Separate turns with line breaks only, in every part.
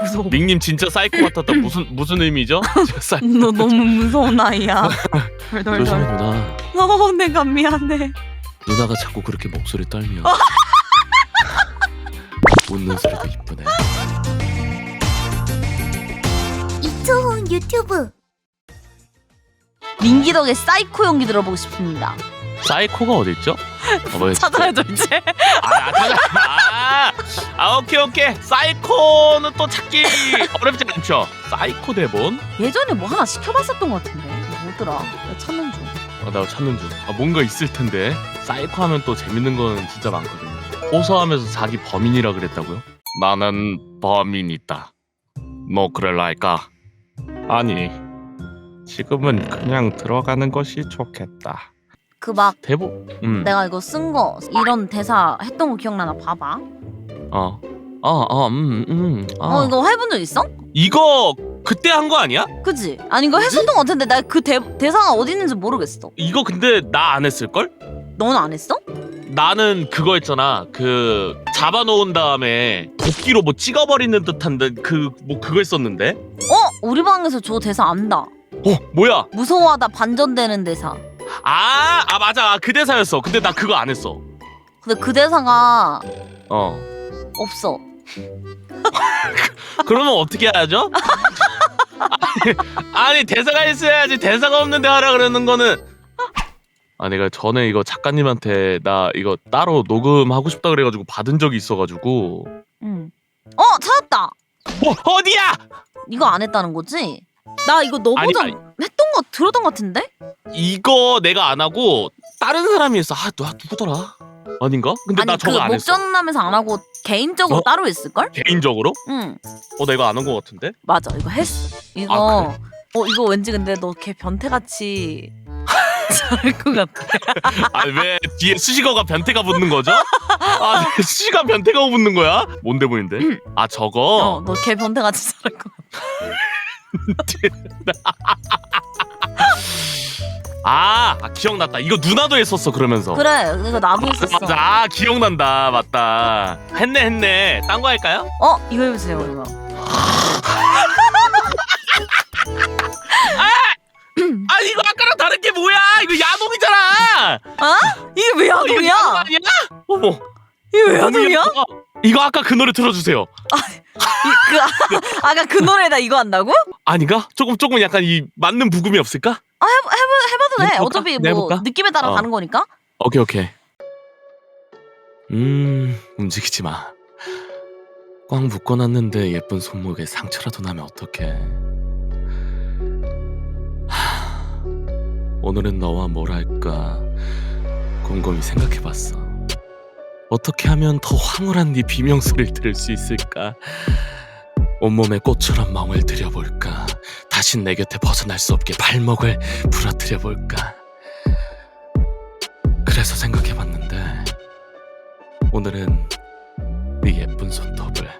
무서워.
닉님 진짜 사이코 같았다. 무슨 무슨 의미죠? 진짜 사이...
너 너무 무서운 아이야. 덜덜덜.
누나.
어, 내가 미안해.
누나가 자꾸 그렇게 목소리 떨면 웃는 소리도 이쁘네.
이초훈 유튜브
민기 덕의 사이코 연기 들어보고 싶습니다.
사이코가 어디 있죠? 어, 뭐
찾아야죠 이제.
아, 아, 찾아. 아, 아, 오케이 오케이. 사이코는 또 찾기 어렵지 않죠. 사이코 대본.
예전에 뭐 하나 시켜봤었던 것 같은데 뭐더라? 내가 찾는 중.
아, 나 찾는 중. 아, 뭔가 있을 텐데. 사이코 하면 또 재밌는 거는 진짜 많거든요. 호소하면서 자기 범인이라 그랬다고요? 나는 범인이다. 너 그럴라니까? 아니, 지금은 그냥 들어가는 것이 좋겠다.
그 막
대본. 음.
내가 이거 쓴 거 이런 대사 했던 거 기억나나 봐봐.
어. 어, 어, 음, 음. 어.
어 이거 해본 적 있어?
이거 그때 한 거 아니야?
그지? 아니 이거 했었던 것 같은데 나 그 대사가 어디 있는지 모르겠어.
이거 근데 나 안 했을 걸?
너는 안 했어?
나는 그거 했잖아. 그 잡아놓은 다음에 도끼로 뭐 찍어버리는 듯한 그뭐 그거 했었는데.
어? 우리 방에서 저 대사 안다.
어 뭐야?
무서워하다 반전되는 대사.
아, 아 맞아. 그 대사였어. 근데 나 그거 안 했어.
근데 그 대사가
어.
없어.
그러면 어떻게 하죠? 아니, 아니 대사가 있어야지. 대사가 없는데 하라 그러는 거는. 아 내가 전에 이거 작가님한테 나 이거 따로 녹음하고 싶다 그래가지고 받은 적이 있어가지고.
응. 어 찾았다.
뭐 어디야?
이거 안 했다는 거지? 나 이거 너
아니.
했던 거 들었던 것 같은데?
이거 내가 안 하고 다른 사람이 했어. 아, 누 누구더라? 아닌가? 근데
아니
나 저거 그안 했어.
목전남에서 안 하고 개인적으로
어?
따로 했을 걸?
개인적으로?
응
어, 내가 안한거 같은데?
맞아 이거 했어. 이거
아,
어 이거 왠지 근데 너 걔 변태같이 잘할 것 같아.
아, 왜 뒤에 수식어가 변태가 붙는 거죠? 아, 왜 수식어 변태가 붙는 거야? 뭔데 보인데? 아, 저거?
어너 걔 변태같이 잘할 것 같아.
아, 아, 기억났다. 이거 누나도 했었어, 그러면서.
그래 이거 나도 했었어.
맞아. 아, 기억난다. 맞다. 했네, 했네. 딴 거 할까요?
어 이거 해보세요 이거.
아, 이거 아까랑 다른 게 뭐야? 이거 야동이잖아!
어? 이게 왜
어, 이거 야동
야동이야?
아니야? 어머.
이게 왜 야동이야?
어, 이거 아까 그 노래 틀어주세요.
이, 그 아, 아까 그 노래에다 이거 한다고?
아닌가? 조금 조금 약간 이 맞는 부금이 없을까?
아 해봐 해봐 해봐도 돼.
해볼까?
어차피
네,
뭐
해볼까?
느낌에 따라
어.
다른 거니까.
오케이 오케이. 음 움직이지 마. 꽉 묶어놨는데 예쁜 손목에 상처라도 나면 어떡해. 하, 오늘은 너와 뭘 할까 곰곰이 생각해봤어. 어떻게 하면 더 황홀한 네 비명소리를 들을 수 있을까? 온몸에 꽃처럼 멍을 들여볼까? 다신 내 곁에 벗어날 수 없게 발목을 부러뜨려 볼까? 그래서 생각해 봤는데 오늘은 네 예쁜 손톱을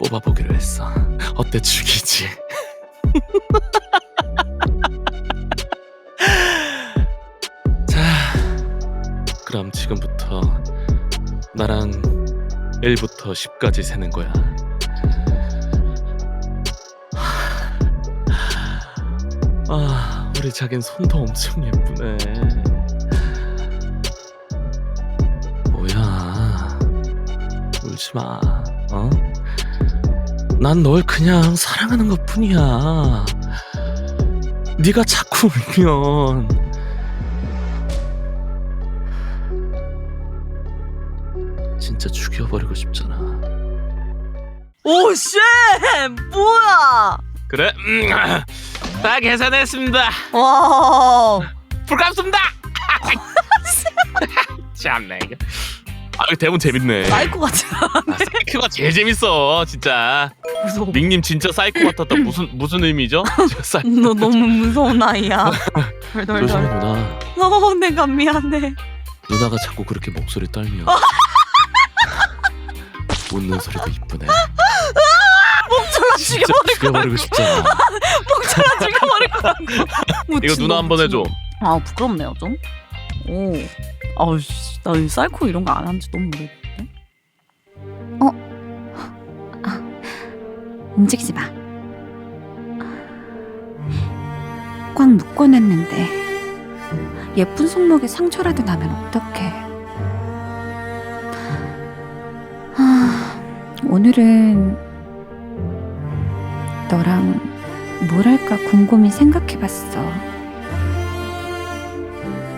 뽑아보기로 했어. 어때 죽이지? 자, 그럼 지금부터 나랑 1부터 10까지 세는 거야. 아, 우리 자긴 손도 엄청 예쁘네. 뭐야? 울지 마. 어? 난 널 그냥 사랑하는 것 뿐이야. 네가 자꾸 울면 진짜 죽여버리고 싶잖아.
오 쉣! 뭐야?
그래? 음, 다 계산했습니다.
와.
불감습니다. 참네 이거. 아 이거 대본 재밌네.
사이코 같지
아, 사이코가 제일 재밌어 진짜.
무서워.
닉님 진짜 사이코 같았다. 무슨 무슨 의미죠? 진짜 사이...
너 너무 무서운 아이야.
조심해
덜덜덜.
누나.
어 내가 미안해.
누나가 자꾸 그렇게 목소리 떨면 웃는 소리도 이쁘네.
죽여버릴
죽여버리고 싶잖아.
목졸라 죽여버릴 거라고.
이거 누나 한 번 해줘.
아 부끄럽네요 좀. 오. 아우 씨 나이 사이코 이런 거 안 한 지 너무 오래됐네. 어? 아,
움직이지 마. 꽉 묶어놨는데 예쁜 손목에 상처라도 나면 어떡해. 아, 오늘은 너랑 뭘 할까 곰곰이 생각해봤어.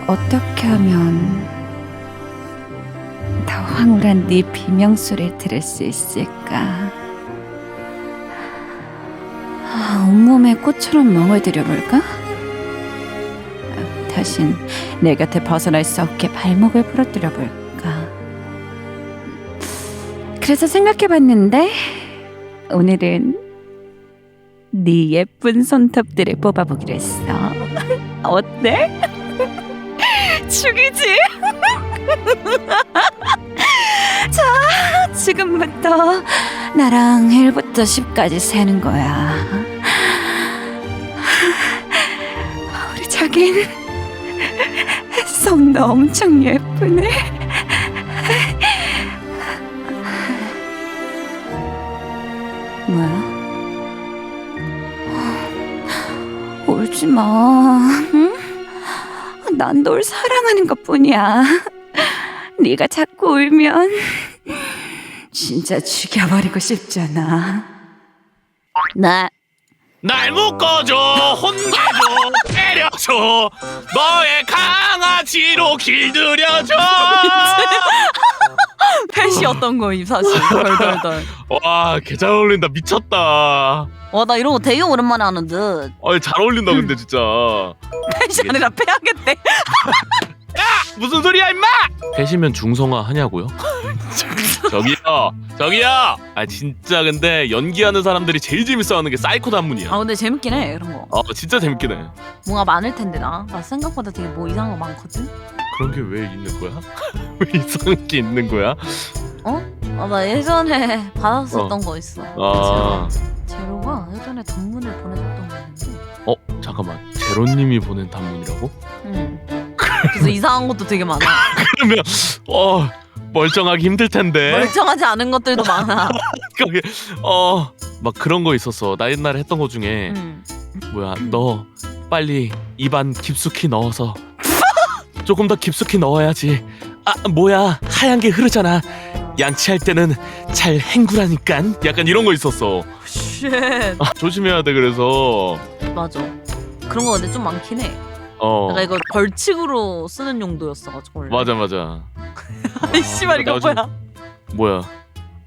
어떻게 하면 더 황홀한 네 비명소리를 들을 수 있을까? 아, 온몸에 꽃처럼 멍을 들여볼까? 아, 다신 내 곁에 벗어날 수 없게 발목을 부러뜨려 볼까? 그래서 생각해봤는데 오늘은 네 예쁜 손톱들을 뽑아보기로 했어. 어때? 죽이지? 자, 지금부터 나랑 1부터 10까지 세는 거야. 우리 자긴 손도 엄청 예쁘네. 뭐야? 마. 응? 난 널 사랑하는 것뿐이야. 네가 자꾸 울면 진짜 죽여버리고 싶잖아. 나
날 묶어줘 혼내줘 때려줘 너의 강아지로 길들여줘
펫이었던 거임 사실. 덜덜덜.
와 개 잘 어울린다 미쳤다
와 나 이런 거 되게 오랜만에 하는 듯.
어이 잘 어울린다 근데 진짜
펫이 아니라 패야겠대.
무슨 소리야 임마 패시면 중성화 하냐고요? 저기요 저기요 아 진짜 근데 연기하는 사람들이 제일 재밌어 하는 게 사이코 단문이야
아 근데 재밌긴 해 이런 거.
어 진짜 재밌긴 해
뭔가 많을 텐데 나. 나 생각보다 되게 뭐 이상한 거 많거든.
그런 게 왜 있는 거야? 왜 이상한 게 있는 거야?
아 나 예전에 받았었던 거 있어.
아,
제로. 제로가 예전에 단문을 보내줬던 거 있는데.
어 잠깐만 제로님이 보낸 단문이라고?
응. 그래서 이상한 것도 되게 많아.
그러면 어 멀쩡하기 힘들 텐데
멀쩡하지 않은 것들도 많아.
거기 어막 그런 거 있었어 나 옛날에 했던 거 중에
응.
뭐야 너 빨리 입안 깊숙이 넣어서 조금 더 깊숙이 넣어야지 아 뭐야 하얀 게 흐르잖아 양치할 때는 잘 헹구라니깐 약간 이런 거 있었어
쉣.
아, 조심해야 돼 그래서
맞아. 그런 거 근데 좀 많긴 해.
어
내가 이거 벌칙으로 쓰는 용도였어가지고 원래.
맞아 맞아
아이 씨발 이거 뭐야?
뭐야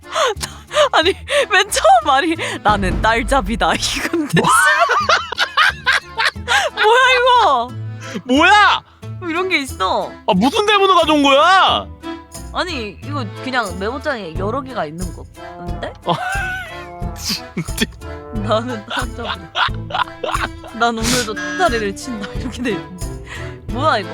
아니 맨 처음 말이 나는 딸잡이다 이건데 씨발. 뭐야 이거?
뭐야
뭐 이런 게 있어.
아 무슨 대문을 가져온 거야
아니 이거 그냥 메모장에 여러 개가 있는 건데? 나는 딸잡이. 난 오늘도 다리를 친다 이렇게 돼 있는데. 뭐야 이거?